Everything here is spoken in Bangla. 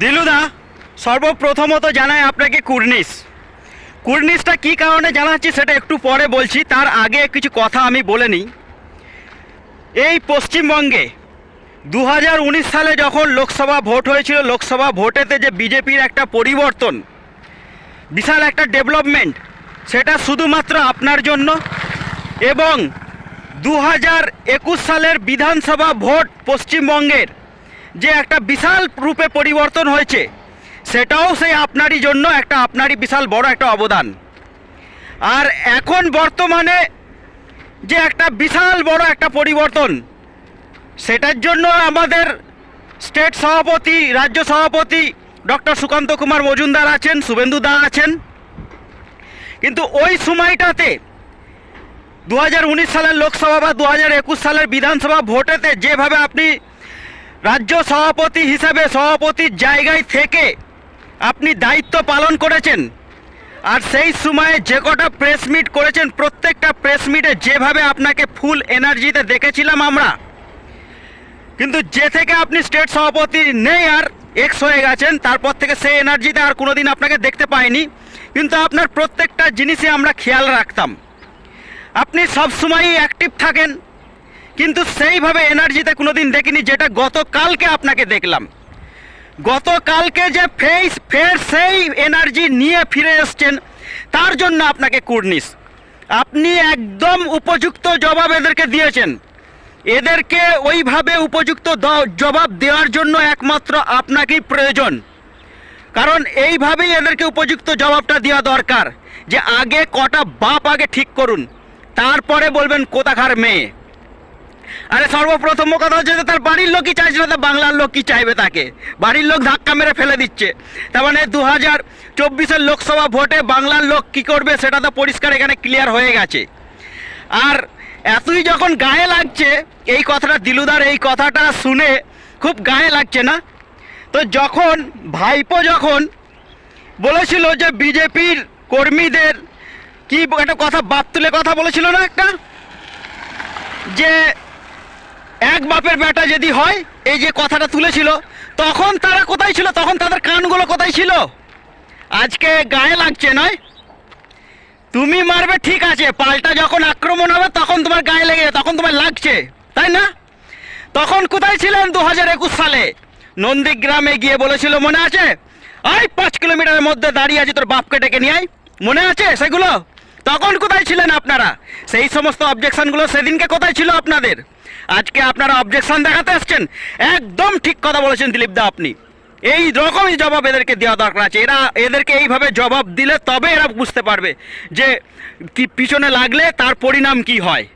দিলুদা, সর্বপ্রথমত জানাই আপনাকে কুর্নিশ। কুর্নিশটা কী কারণে জানাচ্ছি সেটা একটু পরে বলছি, তার আগে কিছু কথা আমি বলে নিই। এই পশ্চিমবঙ্গে দু হাজার উনিশ সালে যখন লোকসভা ভোট হয়েছিল, লোকসভা ভোটেতে যে বিজেপির একটা পরিবর্তন, বিশাল একটা ডেভেলপমেন্ট, সেটা শুধুমাত্র আপনার জন্য এবং দু হাজার একুশ সালের বিধানসভা ভোট পশ্চিমবঙ্গের যে একটা বিশাল রূপে পরিবর্তন হয়েছে, সেটাও সেই আপনারই জন্য একটা আপনারই বিশাল বড় একটা অবদান। আর এখন বর্তমানে যে একটা বিশাল বড় একটা পরিবর্তন, সেটার জন্য আমাদের স্টেট সভাপতি, রাজ্য সভাপতি ডক্টর সুকান্ত কুমার মজুমদার আছেন, শুভেন্দু দা আছেন। কিন্তু ওই সময়টাতে দু হাজার উনিশ সালের লোকসভা বা দু হাজার একুশ সালের বিধানসভা ভোটেতে যেভাবে আপনি রাজ্য সভাপতি হিসাবে সভাপতির জায়গায় থেকে আপনি দায়িত্ব পালন করেছেন। আর সেই সময়ে যে কটা প্রেস মিট করেছেন, প্রত্যেকটা প্রেস মিটে যেভাবে আপনাকে ফুল এনার্জিতে দেখেছিলাম আমরা। কিন্তু যে থেকে আপনি স্টেট সভাপতি নেই আর এক্স হয়ে গেছেন, তারপর থেকে সেই এনার্জিতে আর কোনোদিন আপনাকে দেখতে পাইনি। কিন্তু আপনার প্রত্যেকটা জিনিসই আমরা খেয়াল রাখতাম। আপনি সবসময়ই অ্যাক্টিভ থাকেন। কিন্তু সেইভাবে এনার্জিতে কোনোদিন দেখিনি, যেটা গতকালকে আপনাকে দেখলাম। গতকালকে যে ফেস ফের সেই এনার্জি নিয়ে ফিরে এসছেন, তার জন্য আপনাকে কুর্নিস আপনি একদম উপযুক্ত জবাব এদেরকে দিয়েছেন। এদেরকে ওইভাবে উপযুক্ত জবাব দেওয়ার জন্য একমাত্র আপনাকেই প্রয়োজন। কারণ এইভাবেই এদেরকে উপযুক্ত জবাবটা দেওয়া দরকার, যে আগে কটা বাপ আগে ঠিক করুন, তারপরে বলবেন কোথাকার মেয়ে। আরে সর্বপ্রথম কথা হচ্ছে যে তার বাড়ির লোকই চাইছে না, তো বাংলার লোক কি চাইবে তাকে? বাড়ির লোক ধাক্কা মেরে ফেলে দিচ্ছে। তার মানে দু হাজার চব্বিশের লোকসভা ভোটে বাংলার লোক কি করবে সেটা তো পরিষ্কার এখানে ক্লিয়ার হয়ে গেছে। আর এতই যখন গায়ে লাগছে, এই কথাটা দিলুদার এই কথাটা শুনে খুব গায়ে লাগছে না? তো যখন ভাইপো যখন বলেছিল যে বিজেপির কর্মীদের কি একটা কথা বাপ তুলে কথা বলেছিল না একটা? যে এক বাপের বেটা যদি হয়, এই যে কথাটা তুলেছিল, তখন তারা কোথায় ছিল? তখন তাদের কানগুলো কোথায় ছিল? আজকে গায়ে লাগছে নয়? তুমি মারবে, ঠিক আছে। পাল্টা যখন আক্রমণ হবে, তখন তোমার গায়ে লেগে তখন তোমার লাগছে। তাই না? তখন কোথায় ছিলেন দু হাজার একুশ সালে? নন্দীগ্রামে গিয়ে বলেছিল, মনে আছে? ওই পাঁচ কিলোমিটারের মধ্যে দাঁড়িয়ে আছি, তোর বাপকে ডেকে নিয়ে আয়। মনে আছে সেগুলো? তখন কোথায় ছিলেন আপনারা? সেই সমস্ত অবজেকশনগুলো সেদিনকে কোথায় ছিল আপনাদের? আজকে আপনারা অবজেকশন দেখাতে আসছেন? একদম ঠিক কথা বলেছেন দিলীপ দা আপনি। এই রকমই জবাব এদেরকে দেওয়া দরকার আছে। এরা, এদেরকে এইভাবে জবাব দিলে তবে এরা বুঝতে পারবে যে পিছনে লাগলে তার পরিণাম কি হয়।